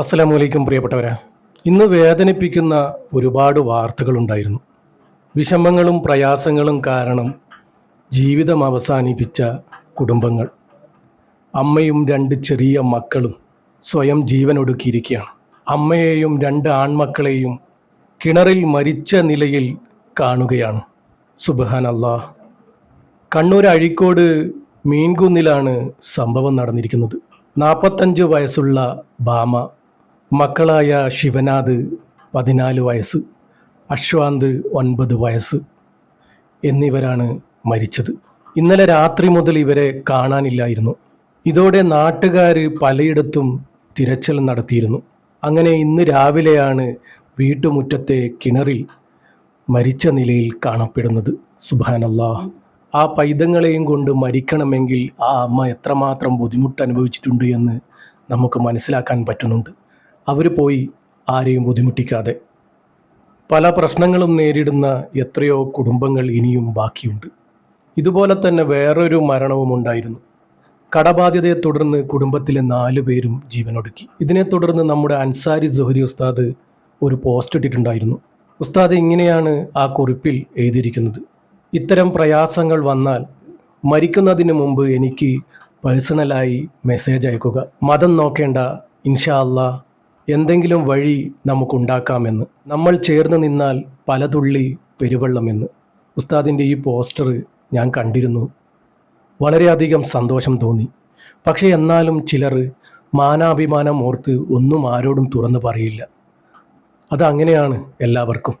അസ്സലാമു അലൈക്കും പ്രിയപ്പെട്ടവരാ. ഇന്ന് വേദനിപ്പിക്കുന്ന ഒരുപാട് വാർത്തകളുണ്ടായിരുന്നു. വിഷമങ്ങളും പ്രയാസങ്ങളും കാരണം ജീവിതം അവസാനിപ്പിച്ച കുടുംബങ്ങൾ. അമ്മയും രണ്ട് ചെറിയ മക്കളും സ്വയം ജീവനൊടുക്കിയിരിക്കുകയാണ്. അമ്മയെയും രണ്ട് ആൺമക്കളെയും കിണറിൽ മരിച്ച നിലയിൽ കാണുകയാണ്. അള്ളാഹ് കണ്ണൂർ അഴിക്കോട് മീൻകുന്നിലാണ് സംഭവം നടന്നിരിക്കുന്നത്. നാൽപ്പത്തഞ്ച് വയസ്സുള്ള ഭാമ മക്കളായ ശിവനാഥ് പതിനാല് വയസ്സ് അശ്വാന്ത് ഒൻപത് വയസ്സ് എന്നിവരാണ് മരിച്ചത്. ഇന്നലെ രാത്രി മുതൽ ഇവരെ കാണാനില്ലായിരുന്നു. ഇതോടെ നാട്ടുകാർ പലയിടത്തും തിരച്ചിൽ നടത്തിയിരുന്നു. അങ്ങനെ ഇന്ന് രാവിലെയാണ് വീട്ടുമുറ്റത്തെ കിണറിൽ മരിച്ച നിലയിൽ കാണപ്പെടുന്നത്. സുബാനല്ലാ ആ പൈതങ്ങളെയും കൊണ്ട് മരിക്കണമെങ്കിൽ ആ അമ്മ എത്രമാത്രം ബുദ്ധിമുട്ട് അനുഭവിച്ചിട്ടുണ്ട് എന്ന് നമുക്ക് മനസ്സിലാക്കാൻ പറ്റുന്നുണ്ട്. അവർ പോയി ആരെയും ബുദ്ധിമുട്ടിക്കാതെ. പല പ്രശ്നങ്ങളും നേരിടുന്ന എത്രയോ കുടുംബങ്ങൾ ഇനിയും ബാക്കിയുണ്ട്. ഇതുപോലെ തന്നെ വേറൊരു മരണവും ഉണ്ടായിരുന്നു. കടബാധ്യതയെ തുടർന്ന് കുടുംബത്തിലെ നാലു പേരും ജീവനൊടുക്കി. ഇതിനെ തുടർന്ന് നമ്മുടെ അൻസാരി ജോഹരി ഉസ്താദ് ഒരു പോസ്റ്റ് ഇട്ടിട്ടുണ്ടായിരുന്നു. ഉസ്താദ് ഇങ്ങനെയാണ് ആ കുറിപ്പിൽ എഴുതിയിരിക്കുന്നത്. ഇത്തരം പ്രയാസങ്ങൾ വന്നാൽ മരിക്കുന്നതിന് മുമ്പ് എനിക്ക് പേഴ്സണലായി മെസ്സേജ് അയക്കുക. മതം നോക്കേണ്ട ഇൻഷാ അല്ലാ എന്തെങ്കിലും വഴി നമുക്കുണ്ടാക്കാമെന്ന്. നമ്മൾ ചേർന്ന് നിന്നാൽ പലതുള്ളി പെരുവെള്ളമെന്ന്. ഉസ്താദിന്റെ ഈ പോസ്റ്റർ ഞാൻ കണ്ടിരുന്നു. വളരെയധികം സന്തോഷം തോന്നി. പക്ഷേ എന്നാലും ചിലർ മാനാഭിമാനം ഓർത്ത് ഒന്നും ആരോടും തുറന്നു പറയില്ല. അതങ്ങനെയാണ് എല്ലാവർക്കും.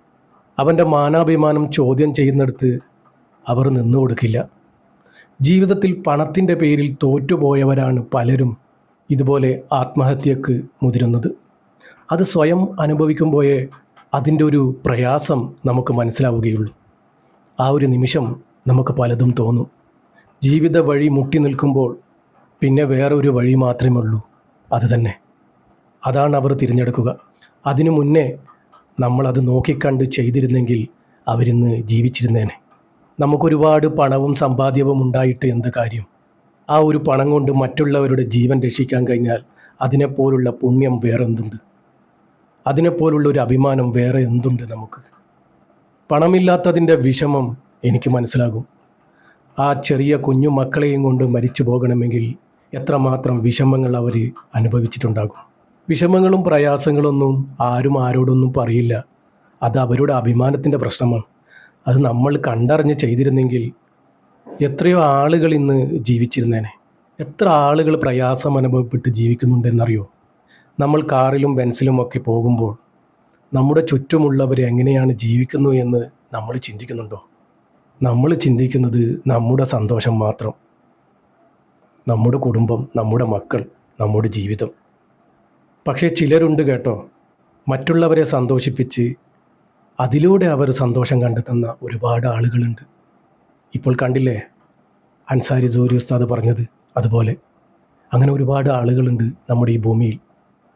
അവന്റെ മാനാഭിമാനം ചോദ്യം ചെയ്യുന്നിടത്ത് അവർ നിന്നു കൊടുക്കില്ല. ജീവിതത്തിൽ പണത്തിന്റെ പേരിൽ തോറ്റുപോയവരാണ് പലരും ഇതുപോലെ ആത്മഹത്യക്ക് മുതിരുന്നത്. അത് സ്വയം അനുഭവിക്കുമ്പോഴേ അതിന്റെ ഒരു പ്രയാസം നമുക്ക് മനസ്സിലാവുകയുള്ളൂ. ആ ഒരു നിമിഷം നമുക്ക് പലതും തോന്നും. ജീവിത വഴി മുട്ടി നിൽക്കുമ്പോൾ പിന്നെ വേറൊരു വഴി മാത്രമേ ഉള്ളൂ. അത് തന്നെ. അതാണ് അവർ തിരഞ്ഞെടുക്കുക. അതിനു മുന്നേ നമ്മളത് നോക്കിക്കണ്ട് ചെയ്തിരുന്നെങ്കിൽ അവരിന്ന് ജീവിച്ചിരുന്നേനെ. നമുക്കൊരുപാട് പണവും സമ്പാദ്യവും ഉണ്ടായിട്ട് എന്ത് കാര്യം? ആ ഒരു പണം കൊണ്ട് മറ്റുള്ളവരുടെ ജീവൻ രക്ഷിക്കാൻ കഴിഞ്ഞാൽ അതിനെപ്പോലുള്ള പുണ്യം വേറെ എന്തുണ്ട് അതിനെപ്പോലുള്ള ഒരു അഭിമാനം വേറെ എന്തുണ്ട് നമുക്ക്? പണമില്ലാത്തതിന്റെ വിഷമം എനിക്ക് മനസ്സിലാകും. ആ ചെറിയ കുഞ്ഞു മക്കളെയും കൊണ്ട് മരിച്ചു പോകണമെങ്കിൽ എത്രമാത്രം വിഷമങ്ങൾ അവർ അനുഭവിച്ചിട്ടുണ്ടാകും. വിഷമങ്ങളും പ്രയാസങ്ങളൊന്നും ആരും ആരോടൊന്നും പറയില്ല. അത് അവരുടെ അഭിമാനത്തിന്റെ പ്രശ്നമാണ്. അത് നമ്മൾ കണ്ടറിഞ്ഞ് ചെയ്തിരുന്നെങ്കിൽ എത്രയോ ആളുകൾ ഇന്ന് ജീവിച്ചിരുന്നേനെ. എത്ര ആളുകൾ പ്രയാസം അനുഭവപ്പെട്ട് ജീവിക്കുന്നുണ്ടെന്നറിയോ? നമ്മൾ കാറിലും ബെൻസിലും ഒക്കെ പോകുമ്പോൾ നമ്മുടെ ചുറ്റുമുള്ളവർ എങ്ങനെയാണ് ജീവിക്കുന്നു എന്ന് നമ്മൾ ചിന്തിക്കുന്നുണ്ടോ? നമ്മൾ ചിന്തിക്കുന്നത് നമ്മുടെ സന്തോഷം മാത്രം. നമ്മുടെ കുടുംബം നമ്മുടെ മക്കൾ നമ്മുടെ ജീവിതം. പക്ഷേ ചിലരുണ്ട് കേട്ടോ മറ്റുള്ളവരെ സന്തോഷിപ്പിച്ച് അതിലൂടെ അവർ സന്തോഷം കണ്ടെത്തുന്ന ഒരുപാട് ആളുകളുണ്ട്. ഇപ്പോൾ കണ്ടില്ലേ അൻസാരി ജോലി ഉസ്താദ് പറഞ്ഞത് അതുപോലെ. അങ്ങനെ ഒരുപാട് ആളുകളുണ്ട് നമ്മുടെ ഈ ഭൂമിയിൽ.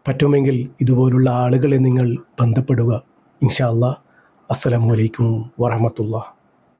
പറ്റുമെങ്കിൽ ഇതുപോലുള്ള ആളുകളെ നിങ്ങൾ ബന്ധപ്പെടുക. ഇൻഷാ അല്ലാ അസ്സലാമു അലൈക്കും വറഹമത്തുള്ള